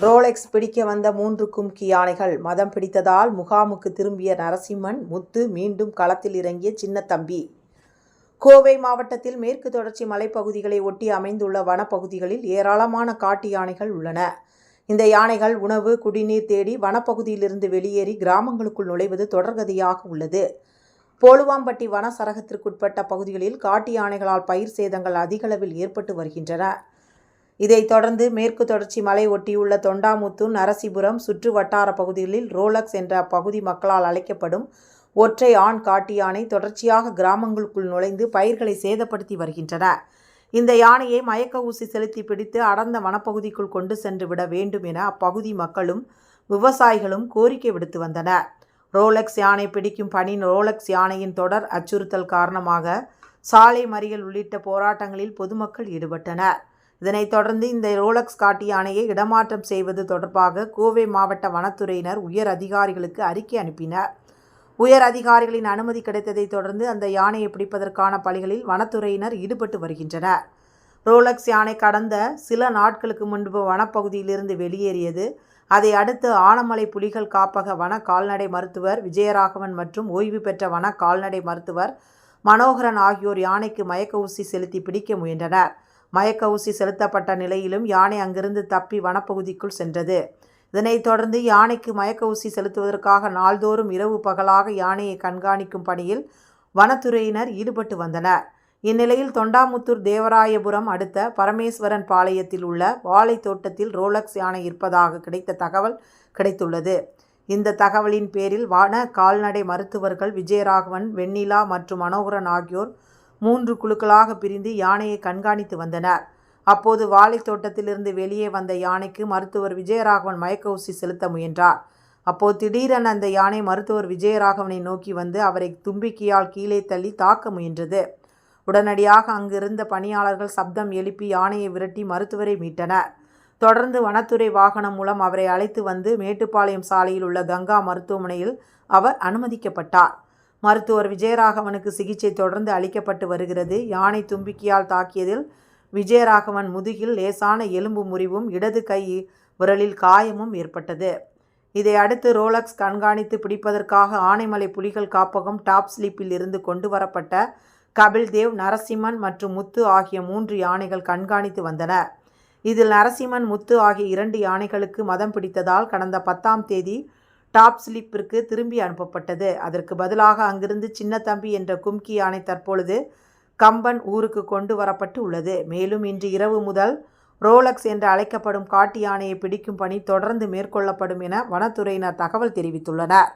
Rolex பிடிக்க வந்த மூன்று கும்கி யானைகள் மதம் பிடித்ததால் முகாமுக்கு திரும்பிய நரசிம்மன் முத்து மீண்டும் களத்தில் இறங்கிய சின்னத்தம்பி கோவை மாவட்டத்தில் மேற்கு தொடர்ச்சி மலைப்பகுதிகளை ஒட்டி அமைந்துள்ள வனப்பகுதிகளில் ஏராளமான காட்டு யானைகள் உள்ளன. இந்த யானைகள் உணவு குடிநீர் தேடி வனப்பகுதியிலிருந்து வெளியேறி கிராமங்களுக்குள் நுழைவது தொடர்கதையாக உள்ளது. போலுவாம்பட்டி வன சரகத்திற்குட்பட்ட பகுதிகளில் காட்டு யானைகளால் பயிர் சேதங்கள் அதிகளவில் ஏற்பட்டு வருகின்றன. இதைத் தொடர்ந்து மேற்கு தொடர்ச்சி மலை ஒட்டியுள்ள தொண்டாமுத்தூர் நரசிபுரம் சுற்று வட்டார பகுதிகளில் ரோலக்ஸ் என்ற அப்பகுதி மக்களால் அழைக்கப்படும் ஒற்றை ஆண் காட்டு யானை தொடர்ச்சியாக கிராமங்களுக்குள் நுழைந்து பயிர்களை சேதப்படுத்தி வருகின்றன. இந்த யானையை மயக்க ஊசி செலுத்தி பிடித்து அடர்ந்த வனப்பகுதிக்குள் கொண்டு சென்று விட வேண்டும் என அப்பகுதி மக்களும் விவசாயிகளும் கோரிக்கை விடுத்து வந்தனர். ரோலக்ஸ் யானை பிடிக்கும் பணி ரோலக்ஸ் யானையின் தொடர் அச்சுறுத்தல் காரணமாக சாலை மறியல் உள்ளிட்ட போராட்டங்களில் பொதுமக்கள் ஈடுபட்டனர். இதனைத் தொடர்ந்து இந்த ரோலக்ஸ் காட்டு யானையை இடமாற்றம் செய்வது தொடர்பாக கோவை மாவட்ட வனத்துறையினர் உயர் அதிகாரிகளுக்கு அறிக்கை அனுப்பினர். உயர் அதிகாரிகளின் அனுமதி கிடைத்ததைத் தொடர்ந்து அந்த யானையை பிடிப்பதற்கான பணிகளில் வனத்துறையினர் ஈடுபட்டு வருகின்றனர். ரோலக்ஸ் யானை கடந்த சில நாட்களுக்கு முன்பு வனப்பகுதியிலிருந்து வெளியேறியது. அதை அடுத்து ஆனமலை புலிகள் காப்பக வன கால்நடை மருத்துவர் விஜயராகவன் மற்றும் ஓய்வு பெற்ற வன கால்நடை மருத்துவர் மனோகரன் ஆகியோர் யானைக்கு மயக்க ஊசி செலுத்தி பிடிக்க முயன்றனர். மயக்க ஊசி செலுத்தப்பட்ட நிலையிலும் யானை அங்கிருந்து தப்பி வனப்பகுதிக்குள் சென்றது. இதனைத் தொடர்ந்து யானைக்கு மயக்க ஊசி செலுத்துவதற்காக நாள்தோறும் இரவு பகலாக யானையை கண்காணிக்கும் பணியில் வனத்துறையினர் ஈடுபட்டு வந்தனர். இந்நிலையில் தொண்டாமுத்தூர் தேவராயபுரம் அடுத்த பரமேஸ்வரன் பாளையத்தில் உள்ள வாழை தோட்டத்தில் ரோலக்ஸ் யானை இருப்பதாக கிடைத்த தகவல் கிடைத்துள்ளது. இந்த தகவலின் பேரில் வன கால்நடை மருத்துவர்கள் விஜயராகவன் வெண்ணிலா மற்றும் மனோகரன் ஆகியோர் மூன்று குழுக்களாக பிரிந்து யானையை கண்காணித்து வந்தனர். அப்போது வாழைத் தோட்டத்திலிருந்து வெளியே வந்த யானைக்கு மருத்துவர் விஜயராகவன் மயக்க ஊசி செலுத்த முயன்றார். அப்போது திடீரென அந்த யானை மருத்துவர் விஜயராகவனை நோக்கி வந்து அவரை தும்பிக்கையால் கீழே தள்ளி தாக்க முயன்றது. உடனடியாக அங்கிருந்த பணியாளர்கள் சப்தம் எழுப்பி யானையை விரட்டி மருத்துவரை மீட்டனர். தொடர்ந்து வனத்துறை வாகனம் மூலம் அவரை அழைத்து வந்து மேட்டுப்பாளையம் சாலையில் உள்ள கங்கா மருத்துவமனையில் அவர் அனுமதிக்கப்பட்டார். மருத்துவர் விஜயராகவனுக்கு சிகிச்சை தொடர்ந்து அளிக்கப்பட்டு வருகிறது. யானை தும்பிக்கையால் தாக்கியதில் விஜயராகவன் முதுகில் லேசான எலும்பு முறிவும் இடது கை விரலில் காயமும் ஏற்பட்டது. இதை அடுத்து ரோலக்ஸ் கண்காணித்து பிடிப்பதற்காக ஆனைமலை புலிகள் காப்பகம் டாப் ஸ்லீப்பில் இருந்து கொண்டு வரப்பட்ட கபில்தேவ் நரசிம்மன் மற்றும் முத்து ஆகிய மூன்று யானைகள் கண்காணித்து வந்தன. இதில் நரசிம்மன் முத்து ஆகிய இரண்டு யானைகளுக்கு மதம் பிடித்ததால் கடந்த பத்தாம் தேதி டாப் ஸ்லிப்பிற்கு திரும்பி அனுப்பப்பட்டது. அதற்கு பதிலாக அங்கிருந்து சின்னத்தம்பி என்ற கும்கி யானை தற்பொழுது கம்பன் ஊருக்கு கொண்டு வரப்பட்டு உள்ளது. மேலும் இன்று இரவு முதல் ரோலக்ஸ் என்று அழைக்கப்படும் காட்டு யானையை பிடிக்கும் பணி தொடர்ந்து மேற்கொள்ளப்படும் என வனத்துறையினர் தகவல் தெரிவித்துள்ளனர்.